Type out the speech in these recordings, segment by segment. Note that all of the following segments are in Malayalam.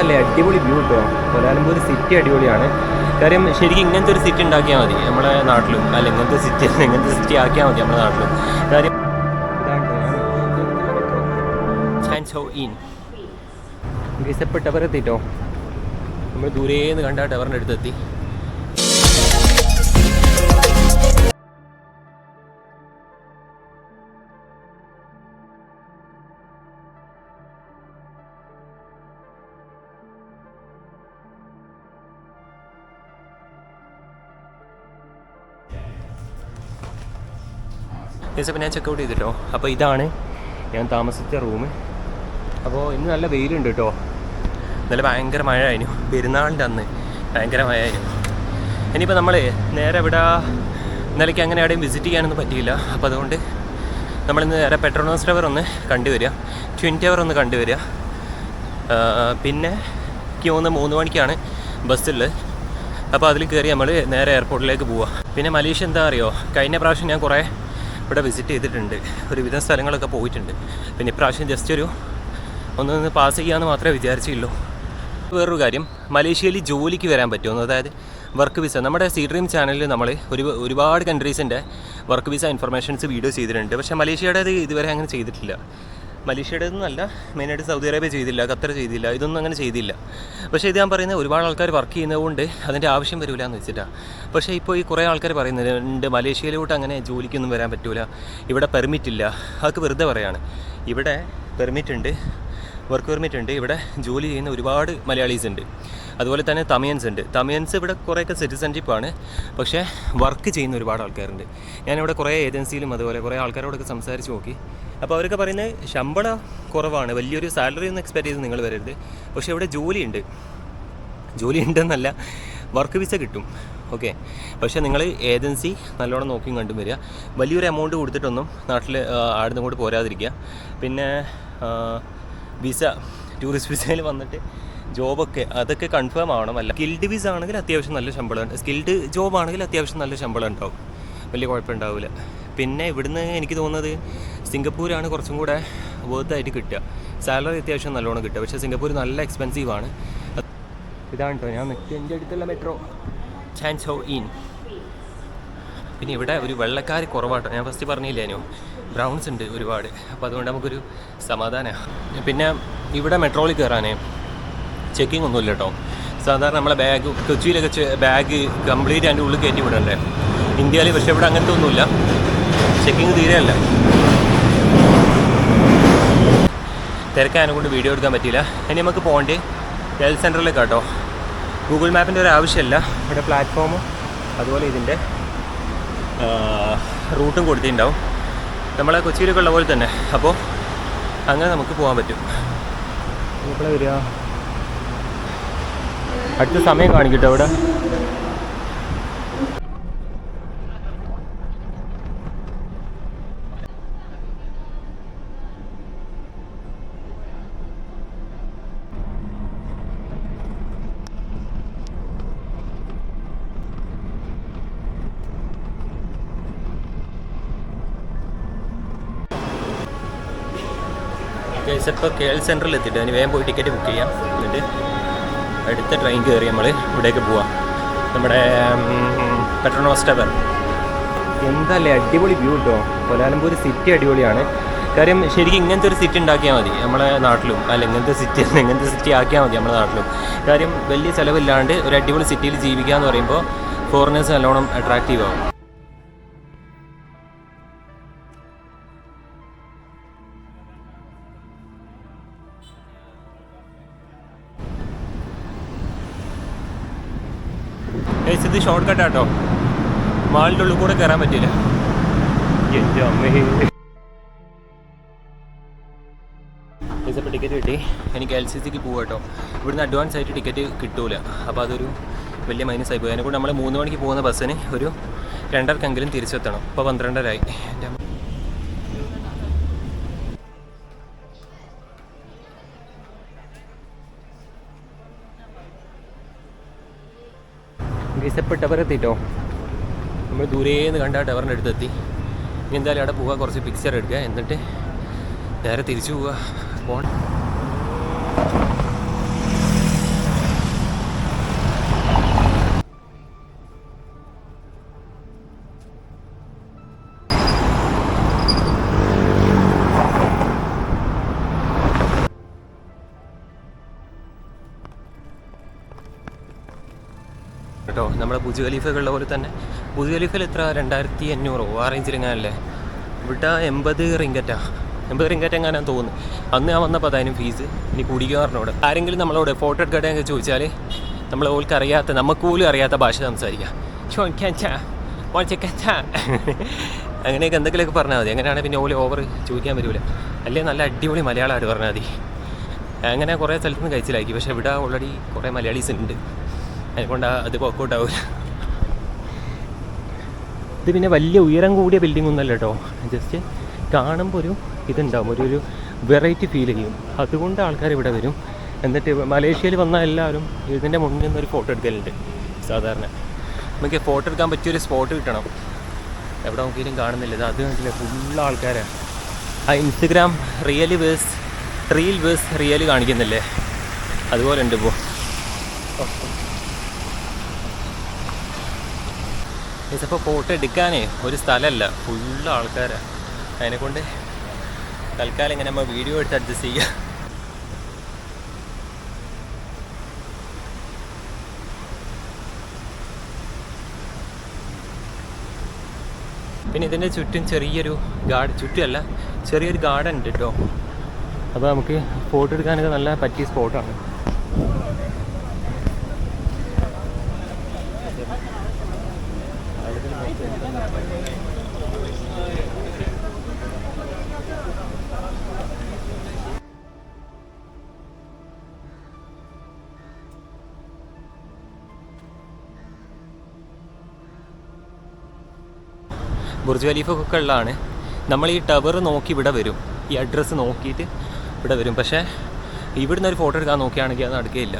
എന്താല്ലേ അടിപൊളി വ്യൂ കിട്ടുമോ കൊലാലംപൂർ സിറ്റി അടിപൊളിയാണ്. കാര്യം ശരിക്കും ഇങ്ങനത്തെ ഒരു സിറ്റി ഉണ്ടാക്കിയാൽ മതി നമ്മുടെ നാട്ടിലും. അല്ല ഇങ്ങനത്തെ സിറ്റി ഇങ്ങനത്തെ സിറ്റി ആക്കിയാൽ മതി നമ്മുടെ നാട്ടിലും. കാര്യം ഇപ്പോൾ ടവർ എത്തിട്ടോ നമ്മൾ ദൂരേന്ന് കണ്ട ടവറിന്റെ അടുത്തെത്തി. അപ്പോൾ ഞാൻ ചെക്കൗട്ട് ചെയ്തിട്ടോ? അപ്പോൾ ഇതാണ് ഞാൻ താമസിച്ച റൂം അപ്പോൾ ഇന്ന് നല്ല വെയിലുണ്ട് കേട്ടോ നല്ല ഭയങ്കര മഴ ആയിരുന്നു പെരുന്നാളിന്റെ അന്ന് ഭയങ്കര മഴ ആയിരുന്നു ഇനിയിപ്പോൾ നമ്മൾ നേരെ ഇവിടെ ഇന്നലേക്ക് അങ്ങനെ എവിടെയും വിസിറ്റ് ചെയ്യാനൊന്നും പറ്റിയില്ല. അപ്പോൾ അതുകൊണ്ട് നമ്മളിന്ന് നേരെ പെട്രോണോസ് ടവർ ഒന്ന് കണ്ടുവരിക. ട്വിൻ ടവർ ഒന്ന് കണ്ടുവരിക. പിന്നെ എനിക്ക് മൂന്ന് മണിക്കാണ് ബസ്സുള്ളത് അപ്പോൾ അതിൽ കയറി നമ്മൾ നേരെ എയർപോർട്ടിലേക്ക് പോവുക പിന്നെ മലേഷ്യ എന്താ അറിയോ? കഴിഞ്ഞ പ്രാവശ്യം ഞാൻ കുറേ ഇവിടെ വിസിറ്റ് ചെയ്തിട്ടുണ്ട്. ഒരുവിധ സ്ഥലങ്ങളൊക്കെ പോയിട്ടുണ്ട്. പിന്നെ ഇപ്രാവശ്യം ജസ്റ്റ് ഒരു ഒന്ന് പാസ് ചെയ്യാമെന്ന് മാത്രമേ വിചാരിച്ചുള്ളൂ. വേറൊരു കാര്യം മലേഷ്യയിൽ ജോലിക്ക് വരാൻ പറ്റുമെന്ന് അതായത് വർക്ക് വിസ നമ്മുടെ സി ഡ്രീം ചാനലിൽ നമ്മൾ ഒരു ഒരുപാട് കൺട്രീസിന്റെ വർക്ക് വിസ ഇൻഫർമേഷൻസ് വീഡിയോ ചെയ്തിട്ടുണ്ട്. പക്ഷേ മലേഷ്യയുടേത് ഇതുവരെ അങ്ങനെ ചെയ്തിട്ടില്ല. മലേഷ്യയുടേതെന്നല്ല മെയിനായിട്ട് സൗദി അറേബ്യ ചെയ്തില്ല ഖത്തർ ചെയ്തില്ല ഇതൊന്നും അങ്ങനെ ചെയ്തില്ല. പക്ഷേ ഇത് ഞാൻ പറയുന്നത് ഒരുപാട് ആൾക്കാർ വർക്ക് ചെയ്യുന്നതുകൊണ്ട് അതിന്റെ ആവശ്യം വരില്ല എന്ന് വെച്ചിട്ടാണ് പക്ഷേ ഇപ്പോൾ ഈ കുറേ ആൾക്കാർ പറയുന്നുണ്ട് മലേഷ്യയിലോട്ട് അങ്ങനെ ജോലിക്കൊന്നും വരാൻ പറ്റൂല ഇവിടെ പെർമിറ്റ് ഇല്ല. അതൊക്കെ വെറുതെ പറയാണ്. ഇവിടെ പെർമിറ്റ് ഉണ്ട് വർക്ക് പെർമിറ്റ് ഉണ്ട്. ഇവിടെ ജോലി ചെയ്യുന്ന ഒരുപാട് മലയാളീസ് ഉണ്ട്. അതുപോലെ തന്നെ തമിയൻസ് ഉണ്ട്. തമിയൻസ് ഇവിടെ കുറേയൊക്കെ സിറ്റിസൺഷിപ്പാണ് പക്ഷേ വർക്ക് ചെയ്യുന്ന ഒരുപാട് ആൾക്കാരുണ്ട്. ഞാനിവിടെ കുറേ ഏജൻസിയിലും അതുപോലെ കുറേ ആൾക്കാരോടൊക്കെ സംസാരിച്ച് നോക്കി. അപ്പോൾ അവരൊക്കെ പറയുന്നത് ശമ്പളം കുറവാണ്. വലിയൊരു സാലറി ഒന്നും എക്സ്പെക്ട് ചെയ്ത് നിങ്ങൾ വരരുത്. പക്ഷേ ഇവിടെ ജോലിയുണ്ട്. ജോലി ഉണ്ടെന്നല്ല വർക്ക് വിസ കിട്ടും. ഓക്കെ പക്ഷേ നിങ്ങൾ ഏജൻസി നല്ലോണം നോക്കിയും കണ്ടും വരിക. വലിയൊരു എമൗണ്ട് കൊടുത്തിട്ടൊന്നും നാട്ടിൽ ആടുന്ന് കൂടെ പോരാതിരിക്കുക. പിന്നെ വിസ ടൂറിസ്റ്റ് വിസയിൽ വന്നിട്ട് ജോബൊക്കെ അതൊക്കെ കൺഫേം ആവണം. അല്ല സ്കിൽഡ് വിസ ആണെങ്കിൽ അത്യാവശ്യം നല്ല ശമ്പളം സ്കിൽഡ് ജോബ് ആണെങ്കിൽ അത്യാവശ്യം നല്ല ശമ്പളം ഉണ്ടാവും. വലിയ കുഴപ്പമുണ്ടാവില്ല പിന്നെ ഇവിടുന്ന് എനിക്ക് തോന്നുന്നത് സിംഗപ്പൂരാണ് കുറച്ചും കൂടെ വർത്ത് ആയിട്ട് കിട്ടുക. സാലറി അത്യാവശ്യം നല്ലോണം കിട്ടുക. പക്ഷേ സിംഗപ്പൂർ നല്ല എക്സ്പെൻസീവ് ആണ്. ഇതാണ് ഞാൻ നിൽക്കുക എന്റെ അടുത്തുള്ള മെട്രോ ചാൻസ് ഹോ ഇൻ പിന്നെ ഇവിടെ ഒരു വെള്ളക്കാർ കുറവാട്ടോ. ഞാൻ ഫസ്റ്റ് പറഞ്ഞില്ലേനോ ബ്രൗൺസ് ഉണ്ട് ഒരുപാട്. അപ്പോൾ അതുകൊണ്ട് നമുക്കൊരു സമാധാനമാണ് പിന്നെ ഇവിടെ മെട്രോയിൽ കയറാനേ ചെക്കിംഗ് ഒന്നുമില്ല കേട്ടോ സാധാരണ നമ്മളെ ബാഗ് കൊച്ചിയിലൊക്കെ ബാഗ് കംപ്ലീറ്റ് അതിന്റെ ഉള്ളിൽ കയറ്റി വിടണ്ടേ? ഇന്ത്യയിൽ പക്ഷേ ഇവിടെ അങ്ങനത്തെ ഒന്നുമില്ല. ചെക്കിങ് തീരെയല്ല തിരക്കാനെ കൊണ്ട് വീഡിയോ എടുക്കാൻ പറ്റിയില്ല. ഇനി നമുക്ക് പോകേണ്ടി ഹെൽത്ത് സെന്ററിലേക്ക് കേട്ടോ ഗൂഗിൾ മാപ്പിന്റെ ഒരു ആവശ്യമില്ല. ഇവിടെ പ്ലാറ്റ്ഫോമും അതുപോലെ ഇതിന്റെ റൂട്ടും കൊടുത്തിട്ടുണ്ടാവും. നമ്മളെ കൊച്ചിയിലൊക്കെ ഉള്ള പോലെ തന്നെ. അപ്പോൾ അങ്ങനെ നമുക്ക് പോകാൻ പറ്റും. എപ്പോഴാണ് വരിക? അടുത്ത സമയം കാണിക്കട്ടോ അവിടെ. ഇപ്പോൾ കെ എൽ സെന്ററിൽ എത്തിയിട്ട് അതിന് വേഗം പോയി ടിക്കറ്റ് ബുക്ക് ചെയ്യാം. എന്നിട്ട് അടുത്ത ട്രെയിൻ കയറി നമ്മൾ ഇവിടേക്ക് പോവാം. നമ്മുടെ പെട്രോണോസ് ടവർ എന്തല്ലേ അടിപൊളി വ്യൂ കേട്ടോ കൊലാലംപൂർ സിറ്റി അടിപൊളിയാണ്. കാര്യം ശരിക്കും ഇങ്ങനത്തെ ഒരു സിറ്റി ഉണ്ടാക്കിയാൽ മതി നമ്മളെ നാട്ടിലും. അല്ല ഇങ്ങനത്തെ സിറ്റി ഇങ്ങനത്തെ സിറ്റി ആക്കിയാൽ മതി നമ്മുടെ നാട്ടിലും. കാര്യം വലിയ ചിലവില്ലാണ്ട് ഒരു അടിപൊളി സിറ്റിയിൽ ജീവിക്കുക എന്ന് പറയുമ്പോൾ ഫോറിനേഴ്സ് നല്ലോണം അട്രാക്റ്റീവ് ആവും. ഗൈസ് ഇത് ഷോർട്ട് കട്ട് ആട്ടോ. മാളിന്റെ ഉള്ളിൽ കൂടെ കയറാൻ പറ്റില്ല എന്റെ അമ്മേ. ഇപ്പോൾ ടിക്കറ്റ് കിട്ടി. എനിക്ക് എൽ സി സിക്ക് പോകും കേട്ടോ ഇവിടുന്ന് അഡ്വാൻസ് ആയിട്ട് ടിക്കറ്റ് കിട്ടൂല. അപ്പോൾ അതൊരു വലിയ മൈനസ് ആയി പോയി. അതിനെ കൂടെ നമ്മൾ മൂന്ന് മണിക്ക് പോകുന്ന ബസ്സിന് ഒരു രണ്ടരക്കെങ്കിലും തിരിച്ചെത്തണം. ഇപ്പോൾ പന്ത്രണ്ടരായി. എന്റെ ഇപ്പോൾ ടവർ എത്തിട്ടോ നമ്മൾ ദൂരേന്ന് കണ്ട ആ ടവറിന്റെ അടുത്തെത്തി. ഇനി എന്തായാലും അവിടെ പോവുക കുറച്ച് പിക്ചർ എടുക്കുക. എന്നിട്ട് നേരെ തിരിച്ചു പോവുക പോൺ കേട്ടോ നമ്മുടെ ബുജ് ഖലീഫകളുടെ പോലെ തന്നെ. ബുജ് ഖലീഫയിൽ എത്ര? രണ്ടായിരത്തി അഞ്ഞൂറോ? ആ റേഞ്ചിലെങ്ങാനല്ലേ ഇവിടെ എൺപത് റിങ്കറ്റാ എൺപത് റിങ്കറ്റ് എങ്ങാനാന്ന് തോന്നുന്നു. അന്ന് ഞാൻ വന്നപ്പോൾ അതായിരുന്നു ഫീസ് ഇനി കുടിക്കാറിനോട്. ആരെങ്കിലും നമ്മളോട് ഫോട്ടോ എടുക്കട്ടെ ചോദിച്ചാൽ നമ്മൾ ഓൾക്ക് അറിയാത്ത നമുക്ക് പോലും അറിയാത്ത ഭാഷ സംസാരിക്കാം. അങ്ങനെയൊക്കെ എന്തെങ്കിലുമൊക്കെ പറഞ്ഞാൽ മതി. അങ്ങനെയാണെങ്കിൽ പിന്നെ ഓൽ ഓവർ ചോദിക്കാൻ വരില്ല അല്ലേ നല്ല അടിപൊളി മലയാളമായിട്ട് പറഞ്ഞാൽ മതി. അങ്ങനെ കുറേ സ്ഥലത്ത് നിന്ന് കഴിച്ചിലാക്കി. പക്ഷേ ഇവിടെ ഓൾറെഡി കുറേ മലയാളീസ് ഉണ്ട്. അതുകൊണ്ട് അത് വർക്കൗട്ട് ആവില്ല ഇത് പിന്നെ വലിയ ഉയരം കൂടിയ ബിൽഡിംഗ് ഒന്നല്ല കേട്ടോ ജസ്റ്റ് കാണുമ്പോൾ ഒരു ഇതുണ്ടാവും. ഒരു ഒരു വെറൈറ്റി ഫീൽ ചെയ്യും. അതുകൊണ്ട് ആൾക്കാർ ഇവിടെ വരും. എന്നിട്ട് മലേഷ്യയിൽ വന്ന എല്ലാവരും ഇതിന്റെ മുന്നിൽ നിന്നൊരു ഫോട്ടോ എടുക്കലുണ്ട്. സാധാരണ. നമുക്ക് ഫോട്ടോ എടുക്കാൻ പറ്റിയൊരു സ്പോട്ട് കിട്ടണം. എവിടെ നോക്കിയാലും കാണുന്നില്ല. ഇത് അത് കണ്ടില്ല? ഫുൾ ആൾക്കാരാണ് ആ Instagram really versus reel versus real കാണിക്കുന്നില്ലേ? അതുപോലെ ഉണ്ട് ഇപ്പോൾ ഇപ്പോൾ ഫോട്ടോ എടുക്കാനേ ഒരു സ്ഥലമല്ല ഫുള്ള് ആൾക്കാരാണ് അതിനെക്കൊണ്ട് തൽക്കാലം ഇങ്ങനെ നമ്മൾ വീഡിയോ എടുത്ത് അഡ്ജസ്റ്റ് ചെയ്യുക പിന്നെ ഇതിന്റെ ചുറ്റും ചെറിയൊരു ഗാർഡ് ചുറ്റുമല്ല ചെറിയൊരു ഗാർഡൻ ഉണ്ട് കേട്ടോ അപ്പോൾ നമുക്ക് ഫോട്ടോ എടുക്കാനൊക്കെ നല്ല പറ്റിയ സ്പോട്ടാണ് ബുർജ് ഖലീഫൊക്കെ ഉള്ളതാണ്. നമ്മൾ ഈ ടവർ നോക്കി ഇവിടെ വരും. ഈ അഡ്രസ്സ് നോക്കിയിട്ട് ഇവിടെ വരും. പക്ഷേ ഇവിടുന്ന് ഒരു ഫോട്ടോ എടുക്കാൻ നോക്കുകയാണെങ്കിൽ അത് നടക്കുകയില്ല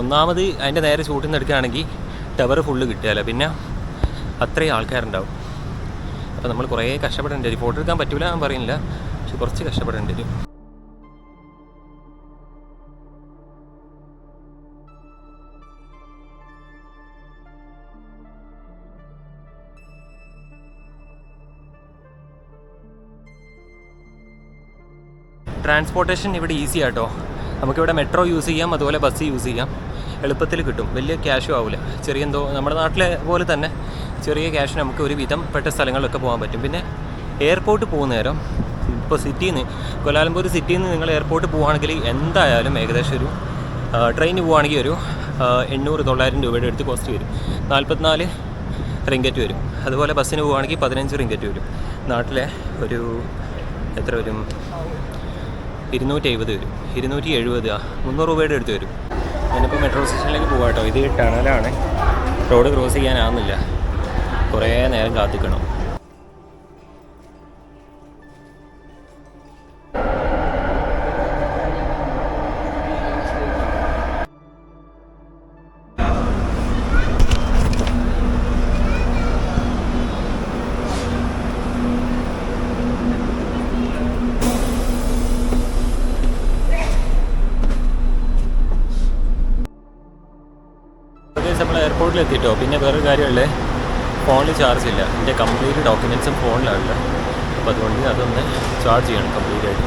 ഒന്നാമത് അതിന്റെ നേരെ ചൂട്ടിൽ നിന്ന് എടുക്കുകയാണെങ്കിൽ ടവർ ഫുള്ള് കിട്ടുകയില്ല. പിന്നെ അത്രയും ആൾക്കാരുണ്ടാവും. അപ്പോൾ നമ്മൾ കുറേ കഷ്ടപ്പെടേണ്ടി വരും. ഫോട്ടോ എടുക്കാൻ പറ്റില്ല ഞാൻ പറയുന്നില്ല. പക്ഷെ കുറച്ച് കഷ്ടപ്പെടേണ്ടി വരും. ട്രാൻസ്പോർട്ടേഷൻ ഇവിടെ ഈസി ആട്ടോ. നമുക്കിവിടെ മെട്രോ യൂസ് ചെയ്യാം അതുപോലെ ബസ് യൂസ് ചെയ്യാം. എളുപ്പത്തിൽ കിട്ടും. വലിയ ക്യാഷും ആവില്ല ചെറിയ എന്തോ നമ്മുടെ നാട്ടിലെ പോലെ തന്നെ ചെറിയ ക്യാഷ് നമുക്ക് ഒരു പെട്ട സ്ഥലങ്ങളിലൊക്കെ പോകാൻ പറ്റും. പിന്നെ എയർപോർട്ട് പോകുന്ന നേരം ഇപ്പോൾ സിറ്റിയിൽ നിന്ന് കൊലാലംപൂർ സിറ്റിയിൽ നിന്ന് നിങ്ങൾ എയർപോർട്ട് പോവുകയാണെങ്കിൽ എന്തായാലും ഏകദേശം ഒരു ട്രെയിനിന് പോവുകയാണെങ്കിൽ ഒരു എണ്ണൂറ് തൊള്ളായിരം രൂപയുടെ അടുത്ത് കോസ്റ്റ് വരും. നാൽപ്പത്തിനാല് റിങ്കറ്റ് വരും. അതുപോലെ ബസ്സിന് പോവുകയാണെങ്കിൽ പതിനഞ്ച് റിങ്കറ്റ് വരും. നാട്ടിലെ ഒരു എത്ര വരും? ഇരുന്നൂറ്റി എഴുപത് വരും. ഇരുന്നൂറ്റി എഴുപത് മുന്നൂറ് രൂപയുടെ അടുത്ത് വരും. ഞാനിപ്പോൾ മെട്രോ സ്റ്റേഷനിലേക്ക് പോകാം കേട്ടോ ഇത് ടണലാണ് റോഡ് ക്രോസ് ചെയ്യാനാവുന്നില്ല. കുറേ നേരം കാത്തിക്കണം. ഏകദേശം നമ്മൾ എയർപോർട്ടിൽ എത്തിയിട്ടോ പിന്നെ വേറൊരു കാര്യമല്ലേ ഫോണിൽ ചാർജ് ഇല്ല. എന്റെ കംപ്ലീറ്റ് ഡോക്യുമെന്റ്സും ഫോണിലാണ് അപ്പോൾ അതുകൊണ്ട് അതൊന്ന് ചാർജ് ചെയ്യണം കംപ്ലീറ്റ് ആയിട്ട്.